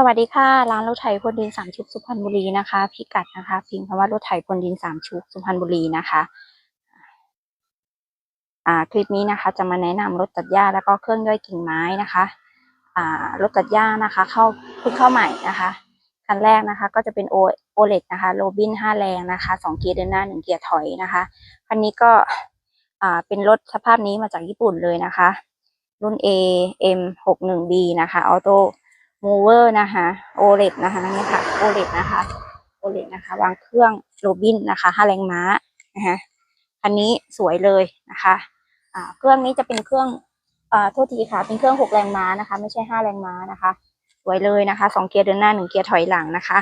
สวัสดีค่ะ ร้านรถไถพลดินสามชุกสุพรรณบุรีนะคะ พิกัดนะคะ พิมพ์คำว่ารถไถพลดินสามชุกสุพรรณบุรีนะคะอ่าคลิปนี้นะคะ จะมาแนะนำรถตัดหญ้าแล้วก็เครื่องย่อยกิ่งไม้นะคะอ่ารถตัดหญ้านะคะ เข้าเพิ่งเข้าใหม่นะคะคันแรกนะคะ ก็จะเป็นโอโอเล็กนะคะโรบินห้าแรงนะคะสองเกียร์เดินหน้าหนึ่งเกียร์ถอยนะคะคันนี้ก็อ่าเป็นรถสภาพนี้มาจากญี่ปุ่นเลยนะคะ รุ่น A M หกหนึ่ง B นะคะออโต้ มูเวอร์นะคะโอเล็กนะคะนี่ค่ะโอเล็กนะคะโอเล็กนะคะ วางเครื่องโรบินนะคะห้าแรงม้านะคะคันนี้สวยเลยนะคะอ่าเครื่องนี้จะเป็นเครื่องอ่าโทษทีค่ะ เป็นเครื่องหกแรงม้านะคะ ไม่ใช่ห้าแรงม้านะคะ สวยเลยนะคะสองเกียร์เดินหน้าหนึ่งเกียร์ถอยหลังนะคะ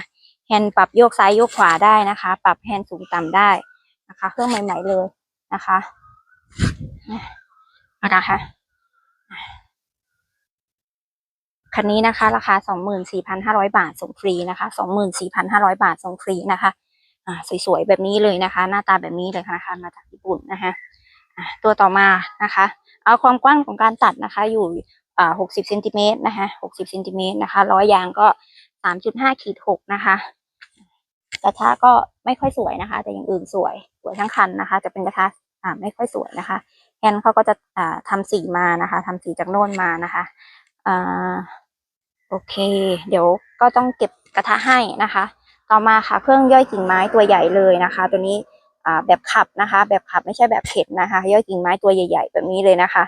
แฮนด์ปรับโยกซ้ายโยกขวาได้นะคะ ปรับแฮนด์สูงต่ำได้นะคะ เครื่องใหม่ๆเลยนะคะนะคะ คันนี้นะคะราคา 24,500 บาทส่งฟรีนะคะ24,500 บาทส่งฟรีนะคะอ่าสวยๆแบบนี้เลยนะคะ หน้าตาแบบนี้เลยนะคะมาจากญี่ปุ่นนะคะตัวต่อมานะคะ เอาความกว้างของการตัดนะคะ อยู่อ่า60เซนติเมตรนะคะ60เซนติเมตรนะคะร้อยยางก็ 3.5ขีด6นะคะกระทะก็ไม่ค่อยสวยนะคะ แต่อย่างอื่นสวยสวยทั้งคันนะคะ จะเป็นกระทะอ่าไม่ค่อยสวยนะคะแฮนเขาก็จะอ่าทำสีมานะคะทำสีจากโน่นมานะคะอ่า โอเค เดี๋ยวก็ต้องเก็บกระทะให้นะคะ ต่อมาค่ะเครื่องย่อยกิ่งไม้ตัวใหญ่เลยนะคะ ตัวนี้แบบขับนะคะ แบบขับไม่ใช่แบบเข็นนะคะ ย่อยกิ่งไม้ตัวใหญ่ ๆ แบบนี้เลยนะคะ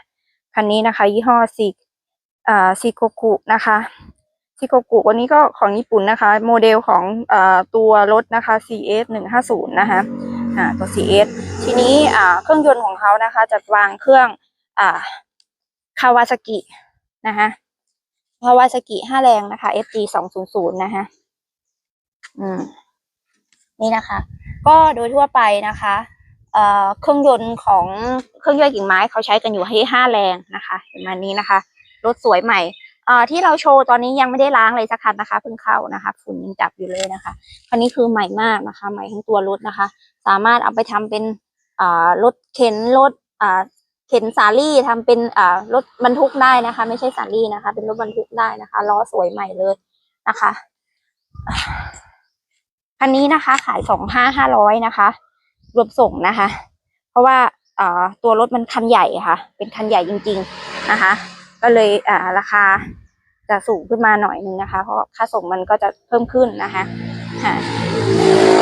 คันนี้นะคะ ยี่ห้อซีซีโกกุนะคะซีโกกุวันนี้ก็ของญี่ปุ่นนะคะ โมเดลของอตัวรถนะคะ CS หนึ่งห้าศูนย์นะคะตัว CS ทีนี้เครื่องยนต์ของเขานะคะจะวางเครื่องอคาวาซากินะคะ คาวาซากิห้าแรงนะคะ FG สองศูนย์ศูนย์นะคะอืมนี่นะคะ ก็โดยทั่วไปนะคะเอ่อเครื่องยนต์ของเครื่องย่อยกิ่งไม้เขาใช้กันอยู่ให้ห้าแรงนะคะเห็นมานี้นะคะรถสวยใหม่เอ่อที่เราโชว์ตอนนี้ยังไม่ได้ล้างเลยสักคันนะคะเพิ่งเข้านะคะ ฝุ่นยังจับอยู่เลยนะคะคันนี้คือใหม่มากนะคะ ใหม่ทั้งตัวรถนะคะ สามารถเอาไปทำเป็นอ่ารถเข็นรถอ่า เข็นสาลี่ทำเป็นอ่ารถบรรทุกได้นะคะ ไม่ใช่สาลี่นะคะ เป็นรถบรรทุกได้นะคะล้อสวยใหม่เลยนะคะคันนี้นะคะ ขายสองห้าห้าร้อยนะคะ รวมส่งนะคะ เพราะว่าอ่าตัวรถมันคันใหญ่ค่ะ เป็นคันใหญ่จริง ๆนะคะ ก็เลยอ่าราคาจะสูงขึ้นมาหน่อยนึงนะคะ เพราะค่าส่งมันก็จะเพิ่มขึ้นนะคะ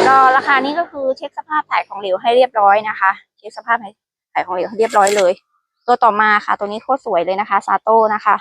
ก็ราคานี้ก็คือเช็คสภาพถ่ายของเหลวให้เรียบร้อยนะคะ เช็คสภาพให้ ของเหลวเรียบร้อยเลย ตัวต่อมาค่ะ ตัวนี้โคตรสวยเลยนะคะซาโต้นะคะ